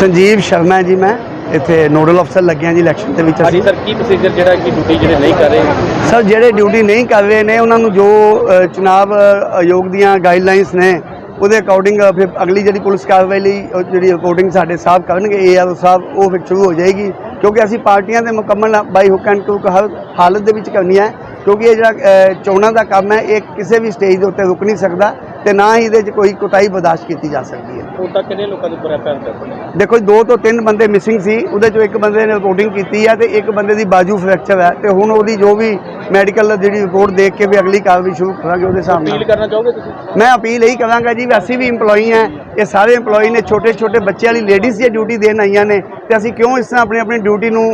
ਸੰਜੀਵ ਸ਼ਰਮਾ ਜੀ ਮੈਂ ਇੱਥੇ ਨੋਡਲ ਅਫਸਰ ਲੱਗਿਆ ਜੀ ਇਲੈਕਸ਼ਨ ਦੇ ਵਿੱਚ ਹਾਂਜੀ ਅਸੀਂ। ਸਰ ਕੀ ਪ੍ਰੋਸੀਜਰ ਜਿਹੜਾ ਕਿ ਡਿਊਟੀ ਜਿਹੜੇ ਨਹੀਂ ਕਰ ਰਹੇ? ਸਰ ਜਿਹੜੇ ਡਿਊਟੀ ਨਹੀਂ ਕਰ ਰਹੇ ਨੇ ਉਹਨਾਂ ਨੂੰ ਜੋ ਅ, ਚੁਣਾਵ ਅ, ਆਯੋਗ ਦੀਆਂ ਗਾਈਡਲਾਈਨਸ ਨੇ ਉਹਦੇ ਅਕੋਰਡਿੰਗ ਫਿਰ ਅਗਲੀ ਜਿਹੜੀ ਪੁਲਿਸ ਕਾਰਵਾਈ ਲਈ ਉਹ ਜਿਹੜੀ ਰਿਪੋਰਟਿੰਗ ਸਾਡੇ ਸਾਹਿਬ ਕਰਨਗੇ ਏਆਰਓ ਸਾਹਿਬ ਉਹ ਫਿਰ ਸ਼ੁਰੂ ਹੋ ਜਾਏਗੀ। ਕਿਉਂਕਿ ਅਸੀਂ ਪਾਰਟੀਆਂ ਦੇ ਮੁਕੰਮਲ ਬਾਈ ਹੁੱਕ ਐਂਡ ਹਰ ਹਾਲਤ ਦੇ ਵਿੱਚ ਕਰਨੀ ਹੈ ਕਿਉਂਕਿ ਇਹ ਜਿਹੜਾ ਅ, ਚੋਣਾਂ ਦਾ ਕੰਮ ਹੈ ਇਹ ਕਿਸੇ ਵੀ ਸਟੇਜ ਦੇ ਉੱਤੇ ਰੁਕ ਨਹੀਂ ਸਕਦਾ। ਤੇ ਨਾ ਹੀ ਇਹਦੇ 'ਚ ਕੋਈ ਕੋਤਾਹੀ ਬਰਦਾਸ਼ਤ ਕੀਤੀ ਜਾ ਸਕਦੀ ਹੈ। ਹੁਣ ਤੱਕ ਕਿੰਨੇ ਲੋਕਾਂ ਦੇ ਉੱਪਰ ਐਫਆਈਆਰ ਦਰਜ ਦੇਖੋ ਜੀ, ਦੋ ਤੋਂ ਤਿੰਨ ਬੰਦੇ ਮਿਸਿੰਗ ਸੀ ਉਹਦੇ ਚੋਂ ਇੱਕ ਬੰਦੇ ਨੇ ਰਿਪੋਰਟਿੰਗ ਕੀਤੀ ਹੈ ਤੇ ਇੱਕ ਬੰਦੇ ਦੀ ਬਾਜੂ ਫ੍ਰੈਕਚਰ ਹੈ ਤੇ ਹੁਣ ਉਹਦੀ ਜੋ ਵੀ ਮੈਡੀਕਲ ਜਿਹੜੀ ਰਿਪੋਰਟ ਦੇਖ ਕੇ ਵੀ ਅਗਲੀ ਕਾਰਵਾਈ ਸ਼ੁਰੂ ਕਰਾਂਗੇ ਉਹਦੇ ਹਿਸਾਬ ਅਪੀਲ ਕਰਨਾ ਚਾਹੋਗੇ ਤੁਸੀਂ? ਮੈਂ ਅਪੀਲ ਇਹੀ ਕਰਾਂਗਾ ਜੀ ਵੀ ਅਸੀਂ ਵੀ EMPLOYE ਹਾਂ ਇਹ ਸਾਰੇ EMPLOYE ਨੇ ਛੋਟੇ ਛੋਟੇ ਬੱਚਿਆਂ ਵਾਲੀ ਲੇਡੀਜ਼ ਦੀ ਡਿਊਟੀ ਦੇਣ ਆਈਆਂ ਨੇ ਤੇ ਅਸੀਂ ਕਿਉਂ ਇਸ ਤਰ੍ਹਾਂ ਆਪਣੀ ਆਪਣੀ ਡਿਊਟੀ ਨੂੰ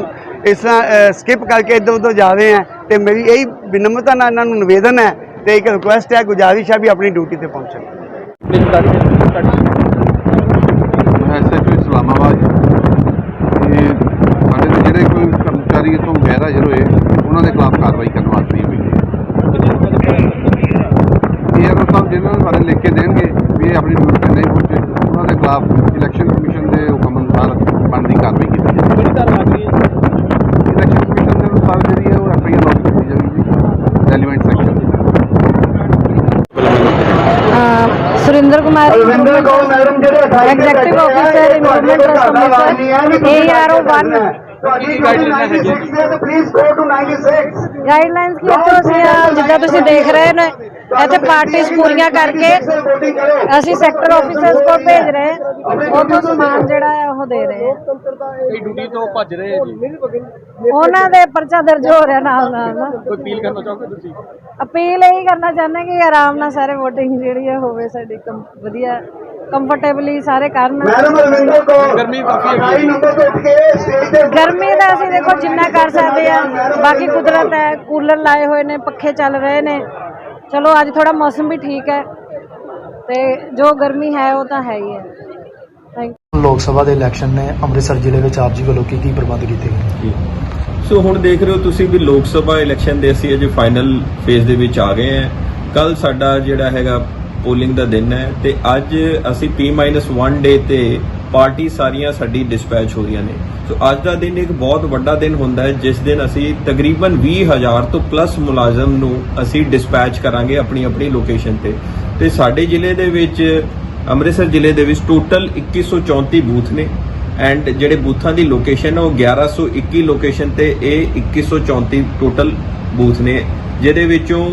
ਇਸ ਤਰ੍ਹਾਂ ਸਕਿਪ ਕਰਕੇ ਇੱਧਰ ਉੱਧਰ ਜਾ ਰਹੇ ਹਾਂ ਤੇ ਮੇਰੀ ਇਹੀ ਵਿਨਮਰਤਾ ਨਾਲ ਇਹਨਾਂ ਨੂੰ ਨਿਵੇਦਨ ਹੈ ਤੇ ਇੱਕ ਰਿਕੁਐਸਟ ਹੈ, ਗੁਜ਼ਾਰਿਸ਼ ਹੈ ਵੀ ਆਪਣੀ ਡਿਊਟੀ ਤੇ ਪਹੁੰਚਣ। ਪਲੀਜ਼ ਐਸਐਚਓ ਇਸਲਾਮਾਬਾਦ ਤੇ ਸਾਡੇ ਦੇ ਜਿਹੜੇ ਕੋਈ ਕਰਮਚਾਰੀ ਇੱਥੋਂ ਗੈਰ ਹਾਜ਼ਰ ਹੋਏ, ਉਹਨਾਂ ਦੇ ਖਿਲਾਫ ਕਾਰਵਾਈ ਕਰਨ ਵਾਸਤੇ ਹੋਈ ਹੈ। ਏਆਰਓ ਸਾਹਿਬ ਜਿਹਨਾਂ ਨੂੰ ਬਾਰੇ ਲਿਖ ਕੇ ਦੇਣਗੇ ਵੀ ਇਹ ਆਪਣੀ ਡਿਊਟੀ ਨਹੀਂ ਪਹੁੰਚੇ, ਉਹਨਾਂ ਦੇ ਖਿਲਾਫ ਇਲੈਕਸ਼ਨ ਕਮਿਸ਼ਨ ਦੇ ਹੁਕਮ ਅਨੁਸਾਰ ਬਣਦੀ ਕਾਰਵਾਈ ਕੀਤੀ ਜਾਵੇਗੀ ਕਿਹੜੀ ਤਰ੍ਹਾਂ ਆ ਗਈ ਇਲੈਕਸ਼ਨ ਕਮਿਸ਼ਨ ਦੇ ਅਨੁਸਾਰ ਜਿਹੜੀ ਹੈ ਉਹ ਐਫਆਈਆਰ ਲੌਂਚ ਕੀਤੀ ਜਾਵੇਗੀ relevant section uh Surinder Kumar Ravinder Kaur madam ਜਿਹੜੇ Executive Officer, Environment Trust Officer, ARO one। ਤੁਹਾਡੀ guideline 96 ਹੈ ਤੇ ਪਲੀਜ਼ ਗੋ ਟੂ 96 ਗਾਈਡਲਾਈਨਸ ਕੀ ਇੱਥੋਂ ਅਸੀਂ ਆਹ ਜਿੱਦਾਂ ਤੁਸੀਂ ਦੇਖ ਰਹੇ ਨੇ ਇੱਥੇ ਪਾਰਟੀਆਂ ਪੂਰੀਆਂ ਕਰਕੇ ਅਸੀਂ ਸੈਕਟਰ ਆਫੀਸਰਸ ਕੋਲ ਭੇਜ ਰਹੇ ਹਾਂ। ਉੱਥੋਂ ਸਮਾਨ ਜਿਹੜਾ ਹੈ ਉਹ ਦੇ ਰਹੇ ਹਾਂ। ਇਹ ਡਿਊਟੀ ਤੋਂ ਭੱਜ ਰਹੇ ਜੀ। ਉਹਨਾਂ ਦੇ ਪਰਚਾ ਦਰਜ ਹੋ ਰਿਹਾ ਨਾਲ ਨਾਲ ਨਾ। ਕੋਈ ਅਪੀਲ ਕਰਨਾ ਚਾਹੋਗੇ ਤੁਸੀਂ? ਅਪੀਲ ਇਹੀ ਕਰਨਾ ਚਾਹੁੰਦੇ ਕਿ ਆਰਾਮ ਨਾਲ ਸਾਰੇ VOTING ਜਿਹੜੀ ਹੈ ਹੋਵੇ ਸਾਡੀ ਕੰ- ਵਧੀਆ ਕੰਫਰਟੇਬਲੀ ਸਾਰੇ ਕਰਨ ਮੈਡਮ ਰਵਿੰਦਰ ਕੌਰ ਗਰਮੀ ਕਾਫੀ ਹੈਗੀ ਹੈ। 28 ਨੰਬਰ ਤੋਂ ਉੱਠ ਕੇ ਸਟੇਜ ਤੇ ਗਰਮੀ ਦਾ ਅਸੀਂ ਦੇਖੋ ਜਿੰਨਾ ਕਰ ਸਕਦੇ ਆ। ਬਾਕੀ ਕੁਦਰਤ ਹੈ ਕੂਲਰ ਲਾਏ ਹੋਏ ਨੇ ਪੱਖੇ ਚੱਲ ਰਹੇ ਨੇ। ਚਲੋ ਅੱਜ ਥੋੜਾ ਮੌਸਮ ਵੀ ਠੀਕ ਹੈ। ਤੇ ਜੋ ਗਰਮੀ ਹੈ ਉਹ ਤਾਂ ਹੈ ਹੀ ਹੈ। ਥੈਂਕ ਲੋਕ ਸਭਾ ਦੇ ਇਲੈਕਸ਼ਨ ਨੇ ਅੰਮ੍ਰਿਤਸਰ ਜ਼ਿਲ੍ਹੇ ਵਿੱਚ ਆਪ ਜੀ ਵੱਲੋਂ ਕੀ ਕੀ ਪ੍ਰਬੰਧ ਕੀਤੇ? ਗਏ ਸੋ ਹੁਣ ਦੇਖ ਰਹੇ ਹੋ ਤੁਸੀਂ ਵੀ ਲੋਕ ਸਭਾ ਇਲੈਕਸ਼ਨ ਦੇ ਅਸੀਂ ਅਜੇ ਫਾਈਨਲ ਫੇਜ਼ ਦੇ ਵਿੱਚ ਆ ਗਏ ਹਾਂ। ਕੱਲ ਸਾਡਾ ਜਿਹੜਾ ਹੈਗਾ ਪੋਲਿੰਗ ਦਾ ਦਿਨ ਹੈ ਤੇ ਅੱਜ ਅਸੀਂ P-1 ਡੇ ਤੇ ਪਾਰਟੀ ਸਾਰੀਆਂ ਸਾਡੀ ਡਿਸਪੈਚ ਹੋ ਰਹੀਆਂ ਨੇ। ਸੋ ਅੱਜ ਦਾ ਦਿਨ ਇੱਕ ਬਹੁਤ ਵੱਡਾ ਦਿਨ ਹੁੰਦਾ ਹੈ, ਜਿਸ ਦਿਨ ਅਸੀਂ ਤਕਰੀਬਨ 20000 ਤੋਂ ਪਲੱਸ ਮੁਲਾਜ਼ਮ ਨੂੰ ਅਸੀਂ ਡਿਸਪੈਚ ਕਰਾਂਗੇ ਆਪਣੀ ਆਪਣੀ ਲੋਕੇਸ਼ਨ ਤੇ। ਤੇ ਸਾਡੇ ਜ਼ਿਲ੍ਹੇ ਦੇ ਵਿੱਚ, ਅੰਮ੍ਰਿਤਸਰ ਜ਼ਿਲ੍ਹੇ ਦੇ ਵਿੱਚ ਟੋਟਲ 2134 ਬੂਥ ਨੇ ਐਂਡ ਜਿਹੜੇ ਬੂਥਾਂ ਦੀ ਲੋਕੇਸ਼ਨ ਹੈ ਉਹ 1121 ਲੋਕੇਸ਼ਨ ਤੇ ਇਹ 2134 ਟੋਟਲ ਬੂਥ ਨੇ, ਜਿਹਦੇ ਵਿੱਚੋਂ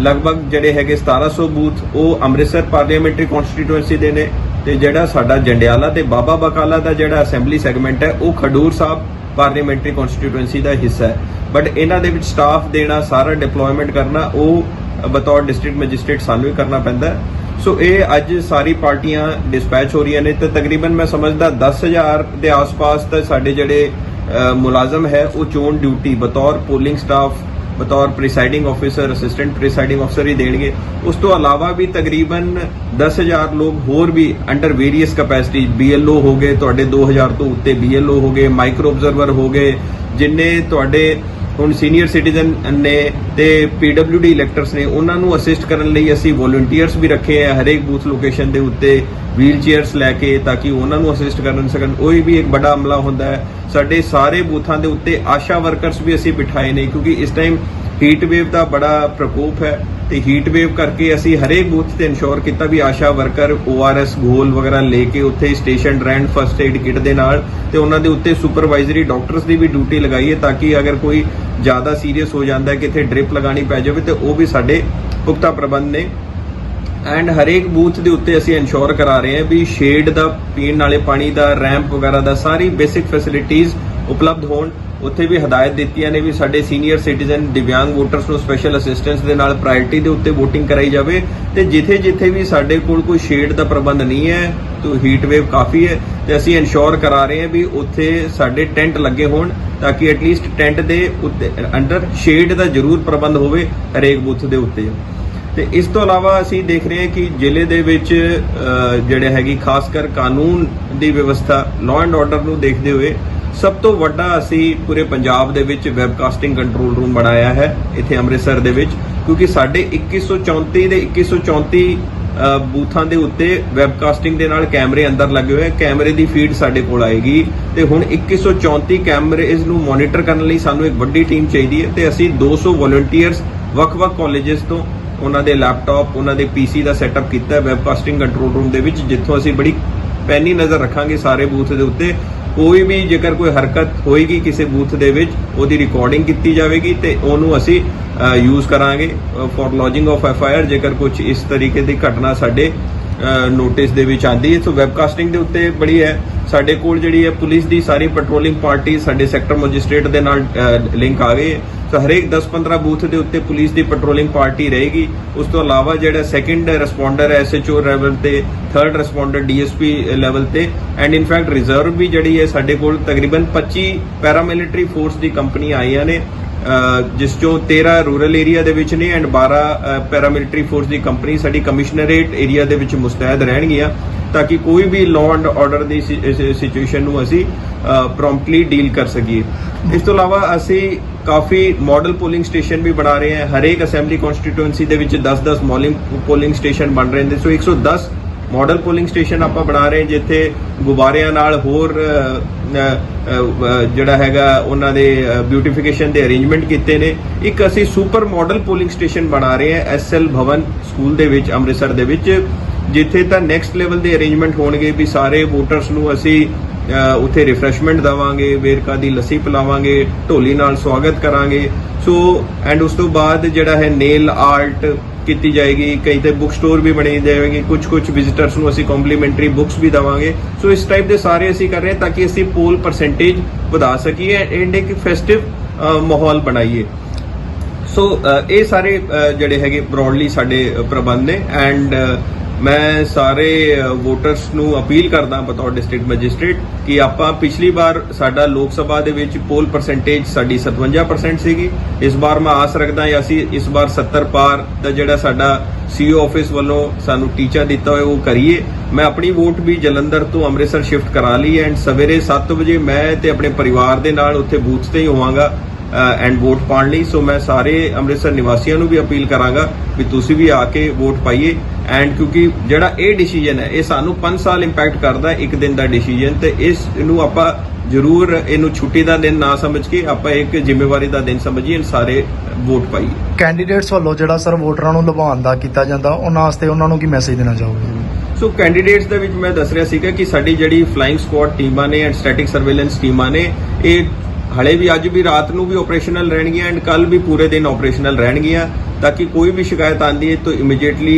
ਲਗਭਗ ਜਿਹੜੇ ਹੈਗੇ 1700 ਬੂਥ, ਉਹ ਅੰਮ੍ਰਿਤਸਰ ਪਾਰਲੀਮੈਂਟਰੀ ਕਨਸਟੀਟੂਐਂਸੀ ਦੇ ਨੇ ਤੇ ਜਿਹੜਾ ਸਾਡਾ ਜੰਡਿਆਲਾ ਤੇ ਬਾਬਾ ਬਕਾਲਾ ਦਾ ਜਿਹੜਾ ਅਸੈਂਬਲੀ ਸੈਗਮੈਂਟ ਹੈ, ਉਹ ਖਡੂਰ ਸਾਹਿਬ ਪਾਰਲੀਮੈਂਟਰੀ ਕਨਸਟੀਟੂਐਂਸੀ ਦਾ ਹਿੱਸਾ ਹੈ। ਬਟ ਇਹਨਾਂ ਦੇ ਵਿੱਚ ਸਟਾਫ ਦੇਣਾ, ਸਾਰਾ ਡਿਪਲੋਇਮੈਂਟ ਕਰਨਾ, ਉਹ ਬਤੌਰ ਡਿਸਟ੍ਰਿਕਟ ਮੈਜਿਸਟ੍ਰੇਟ ਸਾਨੂੰ ਹੀ ਕਰਨਾ ਪੈਂਦਾ ਸੋ ਇਹ ਅੱਜ ਸਾਰੀ ਪਾਰਟੀਆਂ ਡਿਸਪੈਚ ਹੋ ਰਹੀਆਂ ਨੇ ਤੇ ਤਕਰੀਬਨ ਮੈਂ ਸਮਝਦਾ 10000 ਦੇ ਆਸ-ਪਾਸ ਤਾਂ ਸਾਡੇ ਜਿਹੜੇ ਮੁਲਾਜ਼ਮ ਹੈ, ਉਹ ਚੋਣ ਡਿਊਟੀ ਬਤੌਰ ਪੋਲਿੰਗ ਸਟਾਫ ਬਤੌਰ presiding officer assistant presiding officer ਹੀ ਦੇਣਗੇ। ਉਸ ਤੋਂ ਇਲਾਵਾ ਵੀ ਤਕਰੀਬਨ 10000 ਲੋਕ ਹੋਰ ਵੀ ਅੰਡਰ ਵੇਰੀਅਸ ਕੈਪੈਸਿਟੀ BLO ਹੋ ਗਏ, ਤੁਹਾਡੇ 2000 ਤੋਂ ਉੱਤੇ BLO ਹੋ ਗਏ ਮਾਈਕਰੋ ਆਬਜ਼ਰਵਰ ਹੋ ਗਏ, ਜਿੰਨੇ ਤੁਹਾਡੇ ਹੁਣ ਸੀਨੀਅਰ ਸਿਟੀਜ਼ਨ ਨੇ ਤੇ PWD ਇਲੈਕਟਰਸ ਨੇ, ਉਹਨਾਂ ਨੂੰ ਅਸਿਸਟ ਕਰਨ ਲਈ ਅਸੀਂ ਵੋਲੰਟੀਅਰਸ ਵੀ ਰੱਖੇ ਆ ਹਰੇਕ ਬੂਥ ਲੋਕੇਸ਼ਨ ਦੇ ਉੱਤੇ ਵੀਲ ਚੇਅਰਸ ਲੈ ਕੇ ਤਾਂ ਕਿ ਉਹਨਾਂ ਨੂੰ ਅਸਿਸਟ ਕਰਨ ਸਕਣ। ਉਹ ਵੀ ਇੱਕ ਵੱਡਾ ਅਮਲਾ ਹੁੰਦਾ ਹੈ। ਸਾਡੇ ਸਾਰੇ ਬੂਥਾਂ ਦੇ ਉੱਤੇ ਆਸ਼ਾ ਵਰਕਰਸ ਵੀ ਅਸੀਂ ਬਿਠਾਏ ਨੇ, ਕਿਉਂਕਿ ਇਸ ਟਾਈਮ ਹੀਟ ਵੇਵ ਦਾ ਬੜਾ ਪ੍ਰਕੋਪ ਹੈ। ਤੇ ਹੀਟ ਵੇਵ ਕਰਕੇ ਅਸੀਂ ਹਰੇਕ ਬੂਥ ਤੇ ਇਨਸ਼ੋਰ ਕੀਤਾ ਵੀ ਆਸ਼ਾ ਵਰਕਰ ORS ਗੋਲ ਵਗੈਰਾ ਲੈ ਕੇ ਉੱਥੇ ਸਟੇਸ਼ਨ ਰੈਂਡ ਫਰਸਟ ਏਡ ਕਿਟ ਦੇ ਨਾਲ ਤੇ ਉਹਨਾਂ ਦੇ ਉੱਤੇ ਸੁਪਰਵਾਈਜ਼ਰੀ ਡਾਕਟਰਸ ਦੀ ਵੀ ਡਿਊਟੀ ਲਗਾਈਏ ਤਾਂ ਕਿ ਅਗਰ ਕੋਈ ਜ਼ਿਆਦਾ ਸੀਰੀਅਸ ਹੋ ਜਾਂਦਾ ਹੈ ਕਿ ਇੱਥੇ ਡ੍ਰਿਪ ਲਗਾਣੀ ਪੈ ਜਾਵੇ ਤੇ ਉਹ ਵੀ ਸਾਡੇ ਪੁਖਤਾ ਪ੍ਰਬੰਧ ਨੇ। ਐਂਡ ਹਰੇਕ ਬੂਥ ਦੇ ਉੱਤੇ ਅਸੀਂ ਇਨਸ਼ੋਰ ਕਰਾ ਰਹੇ ਹਾਂ ਵੀ ਸ਼ੇਡ ਦਾ, ਪੀਣ ਵਾਲੇ ਪਾਣੀ ਦਾ ਰੈਂਪ ਵਗੈਰਾ ਦਾ ਸਾਰੀ ਬੇਸਿਕ ਫੈਸਿਲਿਟੀਆਂ ਉਪਲਬਧ ਹੋਣ। ਉੱਥੇ ਵੀ ਹਦਾਇਤ ਦਿੱਤੀਆਂ ਨੇ ਵੀ ਸਾਡੇ ਸੀਨੀਅਰ ਸਿਟੀਜ਼ਨ ਦਿਵਿਆਂਗ ਵੋਟਰਸ ਨੂੰ ਸਪੈਸ਼ਲ ਅਸਿਸਟੈਂਸ ਦੇ ਨਾਲ ਪ੍ਰਾਇੋਰਟੀ ਦੇ ਉੱਤੇ VOTING ਕਰਾਈ ਜਾਵੇ ਤੇ ਜਿੱਥੇ ਜਿੱਥੇ ਵੀ ਸਾਡੇ ਕੋਲ ਕੋਈ ਸ਼ੇਡ ਦਾ ਪ੍ਰਬੰਧ ਨਹੀਂ ਹੈ, ਤਾਂ ਹੀਟ ਵੇਵ ਕਾਫੀ ਹੈ, ਤੇ ਅਸੀਂ ਇਨਸ਼ੋਰ ਕਰਾ ਰਹੇ ਹਾਂ ਵੀ ਉੱਥੇ ਸਾਡੇ ਟੈਂਟ ਲੱਗੇ ਹੋਣ ਤਾਂ ਕਿ ਐਟਲੀਸਟ ਟੈਂਟ ਦੇ ਉੱਤੇ, ਅੰਡਰ ਸ਼ੇਡ ਦਾ ਜ਼ਰੂਰ ਪ੍ਰਬੰਧ ਹੋਵੇ ਹਰੇਕ ਬੂਥ ਦੇ ਉੱਤੇ। ਤੇ ਇਸ ਤੋਂ ਇਲਾਵਾ ਅਸੀਂ ਦੇਖ ਰਹੇ ਹਾਂ ਕਿ ਜ਼ਿਲ੍ਹੇ ਦੇ ਵਿੱਚ ਜਿਹੜੇ ਹੈਗੀ ਖਾਸ ਕਰ ਕਾਨੂੰਨ ਦੀ ਵਿਵਸਥਾ ਲਾਅ ਐਂਡ ਆਰਡਰ ਨੂੰ ਦੇਖਦੇ ਹੋਏ ਸਭ ਤੋਂ ਵੱਡਾ ਅਸੀਂ ਪੂਰੇ ਪੰਜਾਬ ਦੇ ਵਿੱਚ ਵੈਬਕਾਸਟਿੰਗ ਕੰਟਰੋਲ ਰੂਮ ਬਣਾਇਆ ਹੈ ਇੱਥੇ ਅੰਮ੍ਰਿਤਸਰ ਦੇ ਵਿੱਚ ਕਿਉਂਕਿ ਸਾਡੇ 2134 ਦੇ 2134 ਅ, ਬੂਥਾਂ ਦੇ ਉੱਤੇ ਵੈਬਕਾਸਟਿੰਗ ਦੇ ਨਾਲ ਕੈਮਰੇ ਅੰਦਰ ਲੱਗੇ ਹੋਏ ਕੈਮਰੇ ਦੀ ਫੀਡ ਸਾਡੇ ਕੋਲ ਆਏਗੀ। ਤੇ ਹੁਣ 2134 ਕੈਮਰੇ ਇਸ ਨੂੰ ਮੋਨੀਟਰ ਕਰਨ ਲਈ ਸਾਨੂੰ ਇੱਕ ਵੱਡੀ ਟੀਮ ਚਾਹੀਦੀ ਹੈ ਤੇ ਅਸੀਂ 200 ਵੋਲੰਟੀਅਰਸ ਵੱਖ-ਵੱਖ ਕਾਲਜਸ ਤੋਂ ਉਹਨਾਂ ਦੇ ਲੈਪਟਾਪ ਉਹਨਾਂ ਦੇ ਪੀਸੀ ਦਾ ਸੈਟਅਪ ਕੀਤਾ ਹੈ ਵੈਬਕਾਸਟਿੰਗ ਕੰਟਰੋਲ ਰੂਮ ਦੇ ਵਿੱਚ ਜਿੱਥੋਂ ਅਸੀਂ ਬੜੀ ਪੈਨੀ ਨਜ਼ਰ ਰੱਖਾਂਗੇ ਸਾਰੇ ਬੂਥ ਦੇ ਉੱਤੇ। ਕੋਈ ਵੀ ਜੇਕਰ ਕੋਈ ਹਰਕਤ ਹੋਏਗੀ ਕਿਸੇ ਬੂਥ ਦੇ ਵਿੱਚ, ਉਹਦੀ ਰਿਕਾਰਡਿੰਗ ਕੀਤੀ ਜਾਵੇਗੀ ਤੇ ਉਹਨੂੰ ਅਸੀਂ ਯੂਜ਼ ਕਰਾਂਗੇ for lodging of F I R ਜੇਕਰ ਕੁਝ ਇਸ ਤਰੀਕੇ ਦੀ ਘਟਨਾ ਸਾਡੇ ਨੋਟਿਸ ਦੇ ਵਿੱਚ ਆਂਦੀ ਹੈ। ਸੋ ਵੈਬਕਾਸਟਿੰਗ ਦੇ ਉੱਤੇ ਬੜੀ ਹੈ। ਸਾਡੇ ਕੋਲ ਜਿਹੜੀ ਹੈ ਪੁਲਿਸ ਦੀ ਸਾਰੀ ਪੈਟਰੋਲਿੰਗ ਪਾਰਟੀ ਸਾਡੇ ਸੈਕਟਰ ਮੈਜਿਸਟ੍ਰੇਟ ਦੇ ਨਾਲ ਲਿੰਕ ਆ ਗਏ ਸੋ ਹਰੇਕ 10-15 ਬੂਥ ਦੇ ਉੱਤੇ ਪੁਲਿਸ ਦੀ ਪੈਟਰੋਲਿੰਗ ਪਾਰਟੀ ਰਹੇਗੀ। ਉਸ ਤੋਂ ਇਲਾਵਾ ਜਿਹੜਾ ਸੈਕੰਡ ਰਿਸਪੌਂਡਰ ਹੈ ਐਸਐਚਓ ਲੈਵਲ ਤੇ ਥਰਡ ਰਿਸਪੌਂਡਰ ਡੀਐਸਪੀ ਲੈਵਲ ਤੇ ਐਂਡ ਇਨ ਫੈਕਟ ਰਿਜ਼ਰਵ ਵੀ ਜਿਹੜੀ ਹੈ ਸਾਡੇ ਕੋਲ ਤਕਰੀਬਨ 25 ਪੈਰਾਮਿਲਟਰੀ ਫੋਰਸ ਦੀ ਕੰਪਨੀ ਆਈਆਂ ਨੇ। ਜਿਸ ਚੋਂ 13 ਰੂਰਲ ਏਰੀਆ ਦੇ ਵਿੱਚ ਨੇ ਐਂਡ 12 ਪੈਰਾਮਿਲਟਰੀ ਫੋਰਸ ਦੀ ਕੰਪਨੀ ਸਾਡੀ ਕਮਿਸ਼ਨਰੇਟ ਏਰੀਆ ਦੇ ਵਿੱਚ ਮੁਸਤੈਦ ਰਹਿਣਗੀਆਂ ਤਾਂ ਕਿ ਕੋਈ ਵੀ ਲਾਅ ਐਂਡ ਆਰਡਰ ਦੀ ਸਿਚੁਏਸ਼ਨ ਨੂੰ ਅਸੀਂ ਪ੍ਰੋਮਪਟਲੀ ਡੀਲ ਕਰ ਸਕੀਏ। ਇਸ ਤੋਂ ਇਲਾਵਾ ਅਸੀਂ ਕਾਫੀ ਮਾਡਲ ਪੋਲਿੰਗ ਸਟੇਸ਼ਨ ਵੀ ਬਣਾ ਰਹੇ ਹਾਂ। ਹਰੇਕ ਅਸੈਂਬਲੀ ਕਨਸਟੀਟੂਐਂਸੀ ਦੇ ਵਿੱਚ 10-10 ਮੋਲਿੰਗ ਪੋਲਿੰਗ ਸਟੇਸ਼ਨ ਬਣ ਰਹੇ ਨੇ। ਸੋ 110 ਮਾਡਲ ਪੋਲਿੰਗ ਸਟੇਸ਼ਨ ਆਪਾਂ ਬਣਾ ਰਹੇ ਜਿੱਥੇ ਗੁਬਾਰਿਆਂ ਨਾਲ ਹੋਰ ਜਿਹੜਾ ਹੈਗਾ ਉਹਨਾਂ ਦੇ ਬਿਊਟੀਫਿਕੇਸ਼ਨ ਦੇ ਅਰੇਂਜਮੈਂਟ ਕੀਤੇ ਨੇ। ਇੱਕ ਅਸੀਂ ਸੁਪਰ ਮਾਡਲ ਪੋਲਿੰਗ ਸਟੇਸ਼ਨ ਬਣਾ ਰਹੇ ਹਾਂ ਐਸਐਲ ਭਵਨ ਸਕੂਲ ਦੇ ਵਿੱਚ, ਅੰਮ੍ਰਿਤਸਰ ਦੇ ਵਿੱਚ, ਜਿੱਥੇ ਤਾਂ ਨੈਕਸਟ ਲੈਵਲ ਦੇ ਅਰੇਂਜਮੈਂਟ ਹੋਣਗੇ ਵੀ ਸਾਰੇ ਵੋਟਰਸ ਨੂੰ ਅਸੀਂ ਉੱਥੇ ਰਿਫਰੈਸ਼ਮੈਂਟ ਦਵਾਂਗੇ, ਵੇਰਕਾ ਦੀ ਲੱਸੀ ਪਿਲਾਵਾਂਗੇ, ਢੋਲੀ ਨਾਲ ਸਵਾਗਤ ਕਰਾਂਗੇ। ਸੋ ਐਂਡ ਉਸ ਤੋਂ ਬਾਅਦ ਜਿਹੜਾ ਹੈ ਨੇਲ ਆਰਟ ਕੀਤੀ ਜਾਏਗੀ, ਕਈ ਤੇ ਬੁੱਕ ਸਟੋਰ ਵੀ ਬਣੇ ਜਾਵੇਗੀ ਕੁਝ ਕੁਝ ਵਿਜ਼ਿਟਰਸ ਨੂੰ ਅਸੀਂ ਕੰਪਲੀਮੈਂਟਰੀ ਬੁੱਕਸ ਵੀ ਦਵਾਂਗੇ। ਸੋ ਇਸ ਟਾਈਪ ਦੇ ਸਾਰੇ ਅਸੀਂ ਕਰ ਰਹੇ ਹਾਂ ਤਾਂ ਕਿ ਅਸੀਂ ਪੋਲ ਪਰਸੈਂਟੇਜ ਵਧਾ ਸਕੀਏ ਐਂਡ ਇੱਕ ਫੈਸਟਿਵ ਮਾਹੌਲ ਬਣਾਈਏ। ਸੋ ਇਹ ਸਾਰੇ ਜਿਹੜੇ ਹੈਗੇ ਬ੍ਰੌਡਲੀ ਸਾਡੇ ਪ੍ਰਬੰਧ ਨੇ ਐਂਡ ਮੈਂ ਸਾਰੇ ਵੋਟਰਸ ਨੂੰ ਅਪੀਲ ਕਰਦਾ ਬਤੌਰ ਡਿਸਟ੍ਰਿਕਟ ਮੈਜਿਸਟ੍ਰੇਟ ਕਿ ਆਪਾਂ ਪਿਛਲੀ ਵਾਰ ਸਾਡਾ ਲੋਕ ਸਭਾ ਦੇ ਵਿੱਚ ਪੋਲ ਪਰਸੈਂਟੇਜ ਸਾਡੀ 57% ਸੀਗੀ। ਇਸ ਵਾਰ ਮੈਂ ਆਸ ਰੱਖਦਾ ਹਾਂ ਅਸੀਂ ਇਸ ਵਾਰ 70 ਪਾਰ ਦਾ ਜਿਹੜਾ ਸਾਡਾ ਸੀਓ ਆਫਿਸ ਵੱਲੋਂ ਸਾਨੂੰ ਟੀਚਾ ਦਿੱਤਾ ਹੋਇਆ ਉਹ ਕਰੀਏ। ਮੈਂ ਆਪਣੀ ਵੋਟ ਵੀ ਜਲੰਧਰ ਤੋਂ ਅੰਮ੍ਰਿਤਸਰ ਸ਼ਿਫਟ ਕਰਾ ਲਈ ਐਂਡ ਸਵੇਰੇ 7 ਵਜੇ ਮੈਂ ਤੇ ਆਪਣੇ ਪਰਿਵਾਰ ਦੇ ਨਾਲ ਉੱਥੇ ਬੂਥ ਤੇ ਹੀ ਹੋਵਾਂਗਾ। ਐਂਡ ਵੋਟ ਪਾਉਣ ਲਈ। ਸੋ ਮੈਂ ਸਾਰੇ ਅੰਮ੍ਰਿਤਸਰ ਨਿਵਾਸੀਆਂ ਨੂੰ ਵੀ ਅਪੀਲ ਕਰਾਂਗਾ ਵੀ ਤੁਸੀਂ ਵੀ ਆ ਕੇ ਵੋਟ ਪਾਈਏ। ਐਂਡ ਕਿਉਂਕਿ ਜਿਹੜਾ ਇਹ ਡਿਸੀਜਨ ਹੈ ਇਹ ਸਾਨੂੰ 5 ਸਾਲ ਇੰਪੈਕਟ ਕਰਦਾ ਇੱਕ ਦਿਨ ਦਾ ਡਿਸੀਜਨ ਤੇ ਇਸ ਨੂੰ ਆਪਾਂ ਜ਼ਰੂਰ ਇਹਨੂੰ ਛੁੱਟੀ ਦਾ ਦਿਨ ਨਾ ਸਮਝ ਕੇ ਆਪਾਂ ਇੱਕ ਜ਼ਿੰਮੇਵਾਰੀ ਦਾ ਦਿਨ ਸਮਝੀਏ ਸਾਰੇ ਵੋਟ ਪਾਈਏ। ਕੈਂਡੀਡੇਟਸ ਵੱਲੋਂ ਜਿਹੜਾ ਸਰ ਵੋਟਰਾਂ ਨੂੰ ਲੁਭਾਉਣ ਦਾ ਕੀਤਾ ਜਾਂਦਾ ਉਹਨਾਂ ਵਾਸਤੇ ਉਹਨਾਂ ਨੂੰ ਕੀ ਮੈਸੇਜ ਦੇਣਾ ਚਾਹੋਗੇ? ਸੋ ਕੈਂਡੀਡੇਟਸ ਦੇ ਵਿੱਚ ਮੈਂ ਦੱਸ ਰਿਹਾ ਸੀਗਾ ਕਿ ਸਾਡੀ ਜਿਹੜੀ ਫਲਾਈਂਗ ਸਕੁਆਡ ਟੀਮਾਂ ਨੇ ਐਂਡ ਸਟੈਟਿਕ ਸਰਵੇਲੈਂਸ ਟੀਮਾਂ ਨੇ ਇਹ ਹਲੇ ਵੀ ਅੱਜ ਵੀ ਰਾਤ ਨੂੰ ਵੀ ਆਪਰੇਸ਼ਨਲ ਰਹਿਣਗੀਆਂ ਐਂਡ ਕੱਲ ਵੀ ਪੂਰੇ ਦਿਨ ਆਪਰੇਸ਼ਨਲ ਰਹਿਣਗੀਆਂ। ਤਾਂ ਕਿ ਕੋਈ ਵੀ ਸ਼ਿਕਾਇਤ ਆਂਦੀ ਹੈ ਤਾਂ ਇਮੀਡੀਏਟਲੀ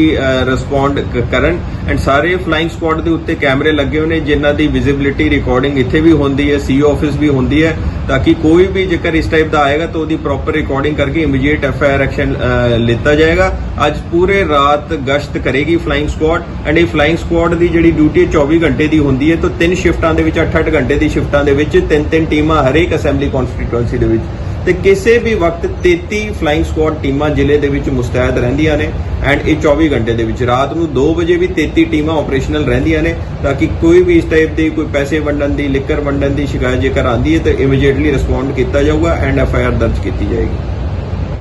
ਰਿਸਪੌਂਡ ਕਰਨ ਐਂਡ ਸਾਰੇ ਫਲਾਈਂਗ ਸਕੁਆਡ ਦੇ ਉੱਤੇ ਕੈਮਰੇ ਲੱਗੇ ਹੋਏ ਨੇ ਜਿਨ੍ਹਾਂ ਦੀ ਵਿਜ਼ਿਬਿਲਿਟੀ ਰਿਕਾਰਡਿੰਗ ਇੱਥੇ ਵੀ ਹੁੰਦੀ ਹੈ ਸੀਓ ਆਫਿਸ ਵੀ ਹੁੰਦੀ ਹੈ ਤਾਂ ਕਿ ਕੋਈ ਵੀ ਜੇਕਰ ਇਸ ਟਾਈਪ ਦਾ ਆਏਗਾ ਤਾਂ ਉਹਦੀ ਪ੍ਰੋਪਰ ਰਿਕਾਰਡਿੰਗ ਕਰਕੇ immediate F I R action ਲਿੱਤਾ ਜਾਏਗਾ। ਅੱਜ ਪੂਰੇ ਰਾਤ ਗਸ਼ਤ ਕਰੇਗੀ ਫਲਾਈਂਗ ਸਕੁਆਡ ਐਂਡ ਇਹ ਫਲਾਈਂਗ ਸਕੁਆਡ ਦੀ ਜਿਹੜੀ ਡਿਊਟੀ ਹੈ 24 ਘੰਟੇ ਦੀ ਹੁੰਦੀ ਹੈ, ਤਾਂ ਤਿੰਨ ਸ਼ਿਫਟਾਂ ਦੇ ਵਿੱਚ 8-8 ਘੰਟੇ ਦੀ ਸ਼ਿਫਟਾਂ ਦੇ ਵਿੱਚ ਤਿੰਨ ਤਿੰਨ ਟੀਮਾਂ ਹਰੇਕ ਅਸੈਂਬਲੀ ਕਨਸਟੀਟੂਐਂਸੀ ਦੇ ਵਿੱਚ ਤੇ ਕਿਸੇ ਵੀ ਵਕਤ 33 ਫਲਾਈਂਗ ਸਕੁਆਡ ਟੀਮਾਂ ਜ਼ਿਲ੍ਹੇ ਦੇ ਵਿੱਚ ਮੁਸਤੈਦ ਰਹਿੰਦੀਆਂ ਨੇ ਐਂਡ ਇਹ 24 ਘੰਟੇ ਦੇ ਵਿੱਚ, ਰਾਤ ਨੂੰ 2 ਵਜੇ ਵੀ 33 ਟੀਮਾਂ ਆਪਰੇਸ਼ਨਲ ਰਹਿੰਦੀਆਂ ਨੇ ਤਾਂ ਕਿ ਕੋਈ ਵੀ ਇਸ ਟਾਈਪ ਦੀ, ਕੋਈ ਪੈਸੇ ਵੰਡਣ ਦੀ ਲਿਕਰ ਵੰਡਣ ਦੀ ਸ਼ਿਕਾਇਤ ਜੇਕਰ ਆਂਦੀ ਹੈ ਤਾਂ ਇਮੀਡੀਏਟਲੀ ਰਿਸਪੌਂਡ ਕੀਤਾ ਜਾਊਗਾ ਐਂਡ ਐਫ ਆਈ ਆਰ ਦਰਜ ਕੀਤੀ ਜਾਏਗੀ।